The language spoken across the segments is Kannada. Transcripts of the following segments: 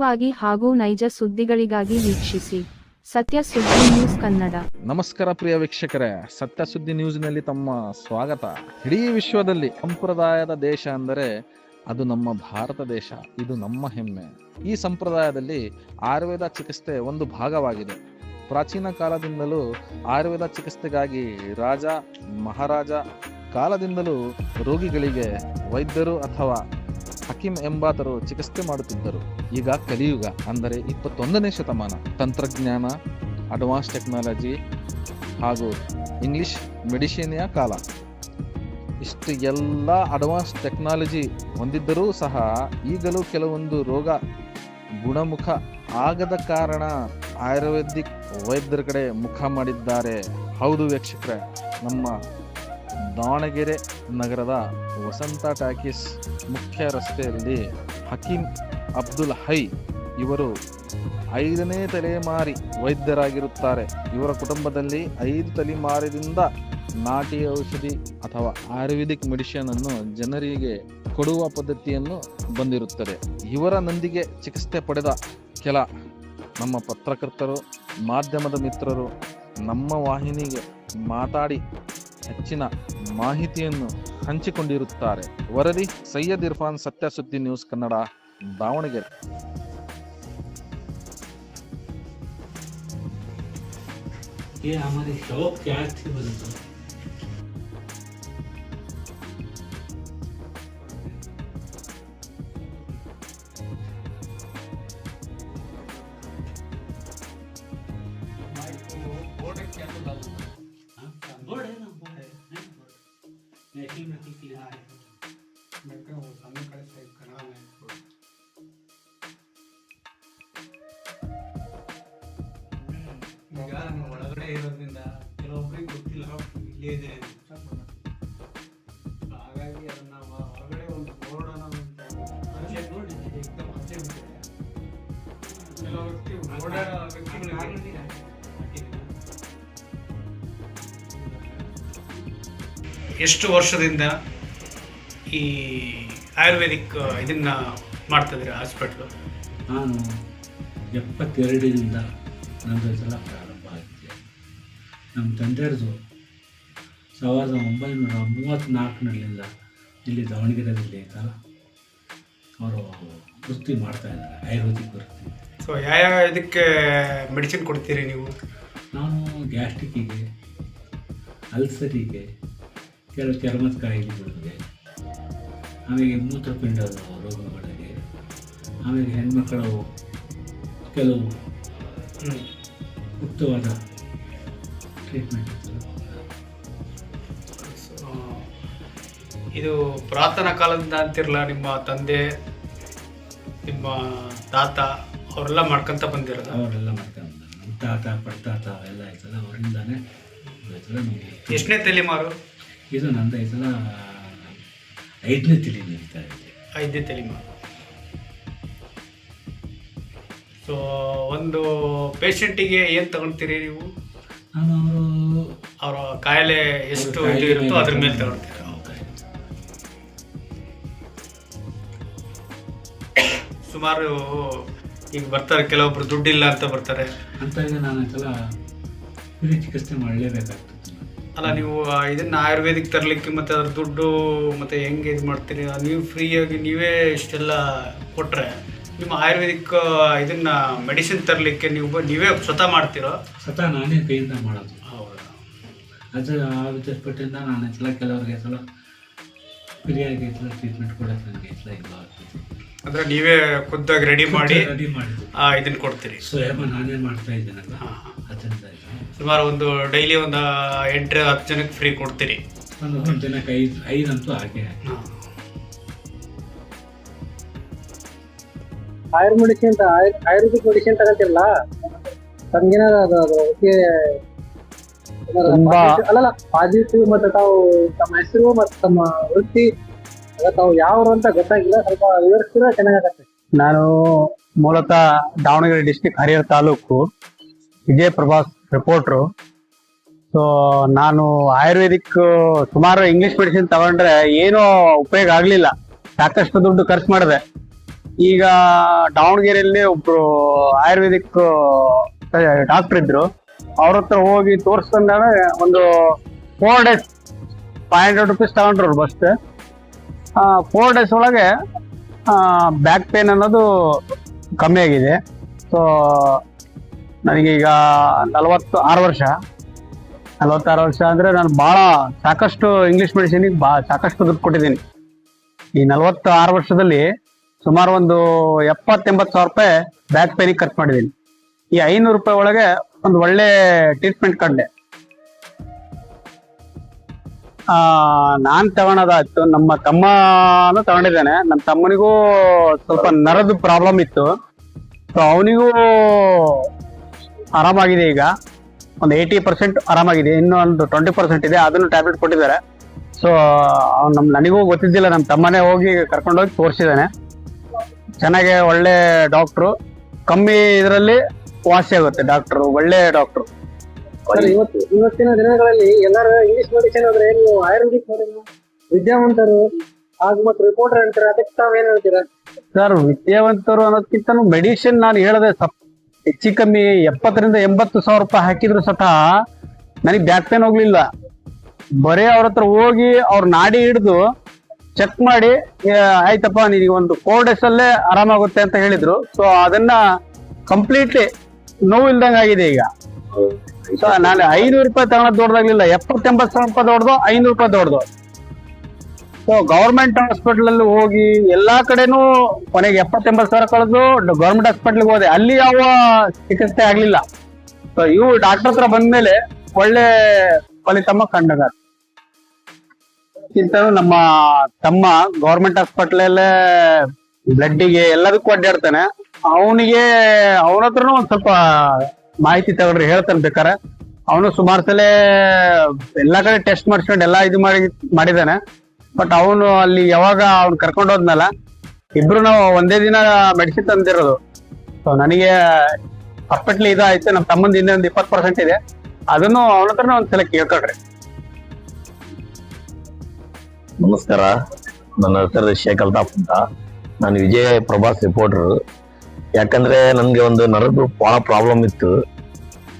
ವಾಗಿ ಹಾಗೂ ನೈಜ ಸುದ್ದಿಗಳಿಗಾಗಿ ವೀಕ್ಷಿಸಿ. ಸತ್ಯ ಸುದ್ದಿ ನ್ಯೂಸ್ ಕನ್ನಡ. ನಮಸ್ಕಾರ ಪ್ರಿಯ ವೀಕ್ಷಕರೇ. ಸತ್ಯ ಸುದ್ದಿ ನ್ಯೂಸ್ನಲ್ಲಿ ತಮ್ಮ ಸ್ವಾಗತ. ಇಡೀ ವಿಶ್ವದಲ್ಲಿ ಸಂಪ್ರದಾಯದ ದೇಶ ಅಂದರೆ ಅದು ನಮ್ಮ ಭಾರತ ದೇಶ. ಇದು ನಮ್ಮ ಹೆಮ್ಮೆ. ಈ ಸಂಪ್ರದಾಯದಲ್ಲಿ ಆಯುರ್ವೇದ ಚಿಕಿತ್ಸೆ ಒಂದು ಭಾಗವಾಗಿದೆ. ಪ್ರಾಚೀನ ಕಾಲದಿಂದಲೂ ಆಯುರ್ವೇದ ಚಿಕಿತ್ಸೆಗಾಗಿ ರಾಜ, ಮಹಾರಾಜ ಕಾಲದಿಂದಲೂ ರೋಗಿಗಳಿಗೆ ವೈದ್ಯರು ಅಥವಾ ಹಕೀಂ ಎಂಬಾತರು ಚಿಕಿತ್ಸೆ ಮಾಡುತ್ತಿದ್ದರು. ಈಗ ಕಲಿಯುಗ, ಅಂದರೆ ಇಪ್ಪತ್ತೊಂದನೇ ಶತಮಾನ. ತಂತ್ರಜ್ಞಾನ ಅಡ್ವಾನ್ಸ್ ಟೆಕ್ನಾಲಜಿ ಹಾಗೂ ಇಂಗ್ಲಿಷ್ ಮೆಡಿಸಿನಿಯ ಕಾಲ. ಇಷ್ಟು ಎಲ್ಲ ಅಡ್ವಾನ್ಸ್ ಟೆಕ್ನಾಲಜಿ ಹೊಂದಿದ್ದರೂ ಸಹ ಈಗಲೂ ಕೆಲವೊಂದು ರೋಗ ಗುಣಮುಖ ಆಗದ ಕಾರಣ ಆಯುರ್ವೇದಿಕ್ ವೈದ್ಯರ ಕಡೆ ಮುಖ ಮಾಡಿದ್ದಾರೆ. ಹೌದು ವೀಕ್ಷಕರೇ, ನಮ್ಮ ದಾವಣಗೆರೆ ನಗರದ ವಸಂತ ಟಾಕೀಸ್ ಮುಖ್ಯ ರಸ್ತೆಯಲ್ಲಿ ಹಕೀಂ ಅಬ್ದುಲ್ ಹೈ ಇವರು ಐದನೇ ತಲೆಮಾರಿ ವೈದ್ಯರಾಗಿರುತ್ತಾರೆ. ಇವರ ಕುಟುಂಬದಲ್ಲಿ ಐದು ತಲೆಮಾರಿನಿಂದ ನಾಟಿ ಔಷಧಿ ಅಥವಾ ಆಯುರ್ವೇದಿಕ್ ಮೆಡಿಷನ್ ಅನ್ನು ಜನರಿಗೆ ಕೊಡುವ ಪದ್ಧತಿಯನ್ನು ಬಂದಿರುತ್ತದೆ. ಇವರ ನಂದಿಗೆ ಚಿಕಿತ್ಸೆ ಪಡೆದ ಕೆಲ ನಮ್ಮ ಪತ್ರಕರ್ತರು, ಮಾಧ್ಯಮದ ಮಿತ್ರರು ನಮ್ಮ ವಾಹಿನಿಗೆ ಮಾತಾಡಿ ಹೆಚ್ಚಿನ ಮಾಹಿತಿಯನ್ನು ಹಂಚಿಕೊಂಡಿರುತ್ತಾರೆ ವರದಿ ಸೈಯದ್ ಇರ್ಫಾನ್ ಸತ್ಯ ಸುದ್ದಿ ನ್ಯೂಸ್ ಕನ್ನಡ ದಾವಣಗೆರೆ ये हमारे शौक क्या थे बोले नेशनल मेडिकल क्लिनिक है ಈಗ ನಾನು ಒಳಗಡೆ ಇರೋದ್ರಿಂದ ಕೆಲವೊಬ್ಬರಿಗೆ ಗೊತ್ತಿಲ್ಲ ಇಲ್ಲೇ ಇದೆ ಅಂತ. ಹಾಗಾಗಿ ಅದನ್ನ ಹೊ- ಹೊರಗಡೆ ಒಂದು ಬೋರ್ಡ್ ಆಚೆ board ಇದೆ. ಏಕದಮ್ ಆಚೆ ಬಿಟ್ಟಿದೆ ಕೆಲವು ವ್ಯಕ್ತಿ ಓಡಾಡೋ ವ್ಯಕ್ತಿಗಳಿಗೆ ಹಾಕಿದ್ದೀನಿ. ಎಷ್ಟು ವರ್ಷದಿಂದ ಈ ಆಯುರ್ವೇದಿಕ್ ಇದನ್ನ ಮಾಡ್ತಾ ಇದ್ದೀರಾ ಹಾಸ್ಪಿಟ್ಲು ನಾನು ಎಪ್ಪತ್ತೆರಡರಿಂದ ನಂದು ಸಲ ಪ್ರಾರಂಭ ಆಗಿದೆ. ನಮ್ಮ ತಂದೆಯರದು ಸಾವಿರದ ಒಂಬೈನೂರ ಮೂವತ್ತ್ನಾಲ್ಕನಲ್ಲಿಂದ ಇಲ್ಲಿ ದಾವಣಗೆರೆಯಲ್ಲಿ ಇದ್ದಲ್ಲ ಅವರು ವೃತ್ತಿ ಮಾಡ್ತಾ ಇದ್ದಾರೆ ಆಯುರ್ವೇದಿಕ್ ವೃತ್ತಿ. ಸೊ ಯಾವ ಇದಕ್ಕೆ ಮೆಡಿಸಿನ್ ಕೊಡ್ತೀರಿ ನೀವು? ನಾನು ಗ್ಯಾಸ್ಟ್ರಿಕ್ಕಿಗೆ ಅಲ್ಸರಿಗೆ ಕೆಲವು ಚರ್ಮದ ಕಾಯಿಲೆಗಳಿಗೆ ಆಮೇಲೆ ಮೂತ್ರಪಿಂಡದ ರೋಗಗಳಿಗೆ ಆಮೇಲೆ ಹೆಣ್ಮಕ್ಕಳು ಕೆಲವು ಹ್ಮ್. ಉತ್ತಮವಾದ ಟ್ರೀಟ್ಮೆಂಟ್ ಇದು ಪುರಾತನ ಕಾಲದಿಂದ ಅಂತಿರಲ್ಲ ನಿಮ್ಮ ತಂದೆ ನಿಮ್ಮ ತಾತ ಅವರೆಲ್ಲ ಮಾಡ್ಕೊಂತ ಬಂದಿರೋದು? ಅವರೆಲ್ಲ ಮಾಡ್ಕೊಂಡು ಬಂದ್ರು. ನಮ್ಮ ತಾತ ಪಡ್ತಾತ ಎಲ್ಲ ಆಯ್ತಲ್ಲ ಅವರಿಂದಾನೇ ಎಷ್ಟನೇ ತಲೆಮಾರು? ಇದು ನಂದು ಇದನ್ನ ಐದನೇ ತಲೆ ನಡೀತಾ ಇದೆ ಐದನೇ ತಲೆ ಸೊ ಒಂದು ಪೇಷಂಟಿಗೆ ಏನು ತಗೊಳ್ತೀರಿ ನೀವು? ನಾನು ಅವರು ಅವರ ಕಾಯಿಲೆ ಎಷ್ಟು ಇದು ಇರುತ್ತೋ ಅದ್ರ ಮೇಲೆ ತಗೊಳ್ತೀರಿ? ಸುಮಾರು ಈಗ ಬರ್ತಾರೆ ಕೆಲವೊಬ್ರು ದುಡ್ಡಿಲ್ಲ ಅಂತ ಬರ್ತಾರೆ. ಅಂತ ನಾನು ಐತಲ್ಲ ಹಿರಿಯ ಚಿಕಿತ್ಸೆ ಮಾಡಲೇಬೇಕಾಗ್ತದೆ. ಅಲ್ಲ ನೀವು ಇದನ್ನ ಆಯುರ್ವೇದಿಕ್ ತರಲಿಕ್ಕೆ ಮತ್ತೆ ಅದ್ರ ದುಡ್ಡು ಮತ್ತೆ ಹೆಂಗೆ ಇದು ಮಾಡ್ತೀರಿ? ನೀವು ಫ್ರೀಯಾಗಿ ನೀವೇ ಇಷ್ಟೆಲ್ಲ ಕೊಟ್ರೆ ನಿಮ್ಮ ಆಯುರ್ವೇದಿಕ್ ಇದನ್ನ ಮೆಡಿಸಿನ್ ತರಲಿಕ್ಕೆ ನೀವು ನೀವೇ ಸ್ವತಃ ಮಾಡ್ತೀರೋ? ಸ್ವತಃ ನಾನೇ ಕೈಯಿಂದ ಮಾಡೋದು. ಹೌದಾ? ಅದು ಆ ವಿಚಾರಪಟ್ಟಿಂದ ನಾನು ಐತಲ್ಲ ಕೆಲವ್ರಿಗೆ ಸಲ ಫ್ರೀಯಾಗಿ ಐತಲ್ಲ ಟ್ರೀಟ್ಮೆಂಟ್ ಕೊಡೋದು ನನಗೆ ಐತಲ್ಲ ಇಲ್ಲ ಅಂದ್ರೆ ನೀವೇ ಖುದ್ದಾಗಿ ರೆಡಿ ಮಾಡಿ ರೆಡಿ ಮಾಡಿದ್ದು ಇದನ್ನ ಕೊಡ್ತೀರಿ. ಸ್ವಯಂ ನಾನೇ ಮಾಡ್ತಾ ಇದ್ದೇನಲ್ಲ. ಅದರಿಂದ ಸುಮಾರು ಒಂದು ಡೈಲಿ ಒಂದು ಎಂಟು ಹತ್ತು ಜನಕ್ಕೆ ಫ್ರೀ ಕೊಡ್ತೀರಿ. ಒಂದು ಒಂದು ದಿನಕ್ಕೆ ಐದು ಐದಂತೂ ಹಾಗೆ. ಆಯುರ್ ಮೆಡಿಸಿನ್ ಆಯುರ್ವೇದಿಕ್ ಮೆಡಿಸಿನ್ ತಗೊಂತಿರಲ್ಲ? ತಮ್ಗೇನಾದ್ರು ಅದು ಅದು ಅದಕ್ಕೆ ಅಲ್ಲಲ್ಲ ಪಾಸಿಟಿವ್ ಮತ್ತೆ ತಾವು ತಮ್ಮ ಹೆಸರು ಮತ್ತೆ ತಮ್ಮ ವೃತ್ತಿ ಅದ ತಾವು ಯಾವ್ರು ಅಂತ ಗೊತ್ತಾಗಿಲ್ಲ ಸ್ವಲ್ಪ ವಿವರಿಸಿದ್ರೆ ಚೆನ್ನಾಗತ್ತೆ ನಾನು ಮೂಲತಃ Davanagere district Harihar taluk. Vijaya Prabhas reporter so ನಾನು ಆಯುರ್ವೇದಿಕ್, ಸುಮಾರು ಇಂಗ್ಲಿಷ್ ಮೆಡಿಸಿನ್ ತಗೊಂಡ್ರೆ ಏನೂ ಉಪಯೋಗ ಆಗಲಿಲ್ಲ. ಸಾಕಷ್ಟು ದುಡ್ಡು ಖರ್ಚು ಮಾಡಿದೆ. ಈಗ ದಾವಣಗೆರೆಯಲ್ಲಿ ಒಬ್ರು ಆಯುರ್ವೇದಿಕ್ ಡಾಕ್ಟರ್ ಇದ್ರು. ಅವ್ರ ಹತ್ರ ಹೋಗಿ ತೋರಿಸ್ಕೊಂಡಾಗ ಒಂದು four days five hundred rupees ತಗೊಂಡ್ರು ಬಸ್ ಫೋರ್ ಡೇಸ್ ಒಳಗೆ ಬ್ಯಾಕ್ ಪೇನ್ ಅನ್ನೋದು ಕಮ್ಮಿ ಆಗಿದೆ. ಸೊ ನನಗೀಗ ನಲವತ್ತು ಆರು ವರ್ಷ. ನಲವತ್ತಾರು ವರ್ಷ ಅಂದರೆ ನಾನು ಭಾಳ ಸಾಕಷ್ಟು ಇಂಗ್ಲೀಷ್ ಮೆಡಿಸಿನಿಗೆ ಬಾ ಸಾಕಷ್ಟು ದುಡ್ಡು ಕೊಟ್ಟಿದ್ದೀನಿ. ಈ ನಲವತ್ತು ಆರು ವರ್ಷದಲ್ಲಿ ಸುಮಾರು ಒಂದು ಎಪ್ಪತ್ತೆಂಬತ್ತು ಸಾವಿರ ರೂಪಾಯಿ ಬ್ಯಾಕ್ ಪೇನಿಗೆ ಖರ್ಚು ಮಾಡಿದ್ದೀನಿ. ಈ ಐನೂರು ರೂಪಾಯಿ ಒಳಗೆ ಒಂದು ಒಳ್ಳೆ ಟ್ರೀಟ್ಮೆಂಟ್ ಕಂಡೆ. ನಾನು ತಗೊಳೋದಾಯ್ತು. ನಮ್ಮ ತಮ್ಮನು ತಗೊಂಡಿದ್ದಾನೆ. ನಮ್ಮ ತಮ್ಮನಿಗೂ ಸ್ವಲ್ಪ ನರದ ಪ್ರಾಬ್ಲಮ್ ಇತ್ತು. ಸೊ ಅವನಿಗೂ ಆರಾಮಾಗಿದೆ ಈಗ. ಒಂದು ಏಯ್ಟಿ ಪರ್ಸೆಂಟ್ ಆರಾಮಾಗಿದೆ. ಇನ್ನೂ ಒಂದು ಟ್ವೆಂಟಿ ಪರ್ಸೆಂಟ್ ಇದೆ. ಅದನ್ನು ಟ್ಯಾಬ್ಲೆಟ್ ಕೊಟ್ಟಿದ್ದಾರೆ. ಸೊ ಅವ್ನು ನಮ್ಮ ನನಗೂ ಗೊತ್ತಿದ್ದಿಲ್ಲ. ನಮ್ಮ ತಮ್ಮನೇ ಹೋಗಿ ಕರ್ಕೊಂಡೋಗಿ ತೋರಿಸಿದ್ದಾನೆ. ಚೆನ್ನಾಗೆ ಒಳ್ಳೆ ಡಾಕ್ಟ್ರು ಕಮ್ಮಿ ಇದರಲ್ಲಿ ವಾಸಿ ಆಗುತ್ತೆ ಡಾಕ್ಟ್ರು ಒಳ್ಳೆ ಡಾಕ್ಟ್ರು ಇವತ್ತಿನ ದಿನಗಳಲ್ಲಿ ಎಲ್ಲರೂ ಇಂಗ್ಲಿಷ್ ಮೆಡಿಸಿನ್ ಆದ್ರೆ ನೀವು ಆಯುರ್ವೇದಿಕ್ ವಿದ್ಯಾವಂತರು ಹಾಗೂ ಮತ್ತು ರಿಪೋರ್ಟರ್ ಅಂತಾರೆ. ಅದಕ್ಕೆ ತಾವೇನ್ ಹೇಳ್ತೀರಾ? ಸರ್ ವಿದ್ಯಾವಂತರು ಅನ್ನೋದಕ್ಕಿಂತ ಮೆಡಿಸಿನ್ ನಾನು ಹೇಳದೆ ಸಪ್ ಹೆಚ್ಚು ಕಮ್ಮಿ ಎಪ್ಪತ್ತರಿಂದ ಎಂಬತ್ತು ಸಾವಿರ ರೂಪಾಯಿ ಹಾಕಿದ್ರು ಸಹ ನನಗೆ ಬ್ಯಾಕ್ ಪೇನ್ ಹೋಗ್ಲಿಲ್ಲ. ಬರೀ ಅವ್ರ ಹತ್ರ ಹೋಗಿ ಅವ್ರ ನಾಡಿ ಹಿಡಿದು ಚೆಕ್ ಮಾಡಿ ಆಯ್ತಪ್ಪ ನಿನಗೆ ಒಂದು ಫೋರ್ ಡೇಸ್ ಅಲ್ಲೇ ಆರಾಮಾಗುತ್ತೆ ಅಂತ ಹೇಳಿದ್ರು. ಸೊ ಅದನ್ನ ಕಂಪ್ಲೀಟ್ಲಿ ನೋವು ಇಲ್ದಂಗ ಆಗಿದೆ ಈಗ. ಸೊ ನಾನು ಐನೂರು ರೂಪಾಯಿ ತಗೊಳೋದು ದೊಡ್ಡದಾಗ್ಲಿಲ್ಲ ಎಪ್ಪತ್ತೆಂಬತ್ತು ಸಾವಿರ ರೂಪಾಯಿ ದೊಡ್ಡದು ಐನೂರು ರೂಪಾಯಿ ದೊಡ್ಡದು. ಸೊ ಗವರ್ಮೆಂಟ್ ಹಾಸ್ಪಿಟಲ್ ಅಲ್ಲಿ ಹೋಗಿ ಎಲ್ಲಾ ಕಡೆನೂ ಕೊನೆಗೆ ಎಪ್ಪತ್ತೆಂಬತ್ತು ಸಾವಿರ ಕಳೆದು ಗವರ್ಮೆಂಟ್ ಹಾಸ್ಪಿಟಲ್ಗೆ ಹೋದೆ. ಅಲ್ಲಿ ಯಾವ ಚಿಕಿತ್ಸೆ ಆಗ್ಲಿಲ್ಲ. ಸೊ ಇವು ಡಾಕ್ಟರ್ ಹತ್ರ ಬಂದ್ಮೇಲೆ ಒಳ್ಳೆ ಫಲಿತಾಂಶ ಕಂಡದ. ನಮ್ಮ ತಮ್ಮ ಗವರ್ಮೆಂಟ್ ಹಾಸ್ಪಿಟ್ಲಲ್ಲೇ ಬ್ಲಡ್ಡಿಗೆ ಎಲ್ಲದಕ್ಕೂ ಅಡ್ಡಾಡ್ತಾನೆ. ಅವನಿಗೆ, ಅವನ ಹತ್ರನೂ ಒಂದ್ ಸ್ವಲ್ಪ ಮಾಹಿತಿ ತಗೊಂಡ್ರೆ ಹೇಳ್ತಾನೆ ಬೇಕಾರೆ ಅವನು ಸುಮಾರು ಸಲ ಎಲ್ಲಾ ಕಡೆ ಟೆಸ್ಟ್ ಮಾಡಿಸ್ಕೊಂಡು ಎಲ್ಲಾ ಇದು ಮಾಡಿ, ಮಾಡಿದಾನೆ. ಬಟ್ ಅವನು ಅಲ್ಲಿ ಯಾವಾಗ ಅವ್ನು ಕರ್ಕೊಂಡು ಹೋದ್ನಲ್ಲ, ಇಬ್ರು ನಾವು ಒಂದೇ ದಿನ ಮೆಡಿಸಿನ್ ತಂದಿರೋದು. ಸೊ ನನಗೆ ಹಾಸ್ಪಿಟ್ಲ್ ಇದಾಯ್ತು ನಮ್ಮ ತಮ್ಮಂದ ಇನ್ನೇ ಒಂದು ಇಪ್ಪತ್ತು ಪರ್ಸೆಂಟ್ ಇದೆ. ಅದನ್ನು ಅವನ ಹತ್ರನೇ ಒಂದ್ಸಲ ಕೇಳ್ಕೊಳ್ರಿ. ನಮಸ್ಕಾರ. ನನ್ನ ಹೆಸರು ಶೇಖ್ ಅಲ್ತಾಫ್ ಅಂತ. ನಾನು ವಿಜಯ್ ಪ್ರಭಾಸ್ ರಿಪೋರ್ಟರ್ ಯಾಕಂದ್ರೆ ನನಗೆ ಒಂದು ನರದು ಬಹಳ ಪ್ರಾಬ್ಲಮ್ ಇತ್ತು.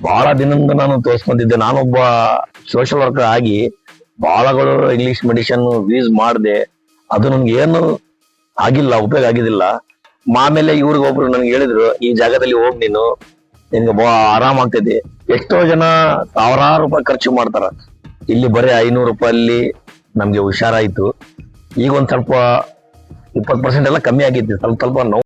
ಬಹಳ ದಿನದಿಂದ ನಾನು ತೋರಿಸ್ಕೊಂತಿದ್ದೆ. ನಾನೊಬ್ಬ ಸೋಷಿಯಲ್ ವರ್ಕರ್ ಆಗಿ ಬಹಳಗಳು ಇಂಗ್ಲಿಷ್ ಮೆಡಿಸಿನ್ ಯೂಸ್ ಮಾಡಿದೆ. ಅದು ನನ್ಗೆ ಏನು ಆಗಿಲ್ಲ, ಉಪಯೋಗ ಆಗಿದಿಲ್ಲ. ಆಮೇಲೆ ಇವ್ರಿಗೆ ಒಬ್ರು ನನ್ಗೆ ಹೇಳಿದ್ರು, ಈ ಜಾಗದಲ್ಲಿ ಹೋಗಿ ನೀನು. ನಿನ್ಗೆ ಆರಾಮ ಆಗ್ತೈತಿ. ಎಷ್ಟೋ ಜನ ಸಾವಿರಾರು ರೂಪಾಯಿ ಖರ್ಚು ಮಾಡ್ತಾರ. ಇಲ್ಲಿ ಬರೀ ಐನೂರು ರೂಪಾಯಲ್ಲಿ ನಮ್ಗೆ ಹುಷಾರಾಯ್ತು. ಈಗ ಒಂದ್ ಸ್ವಲ್ಪ ಇಪ್ಪತ್ತು ಪರ್ಸೆಂಟ್ ಎಲ್ಲ ಕಮ್ಮಿ ಆಗಿತ್ತು. ಸ್ವಲ್ಪ ಸ್ವಲ್ಪ ನೋವು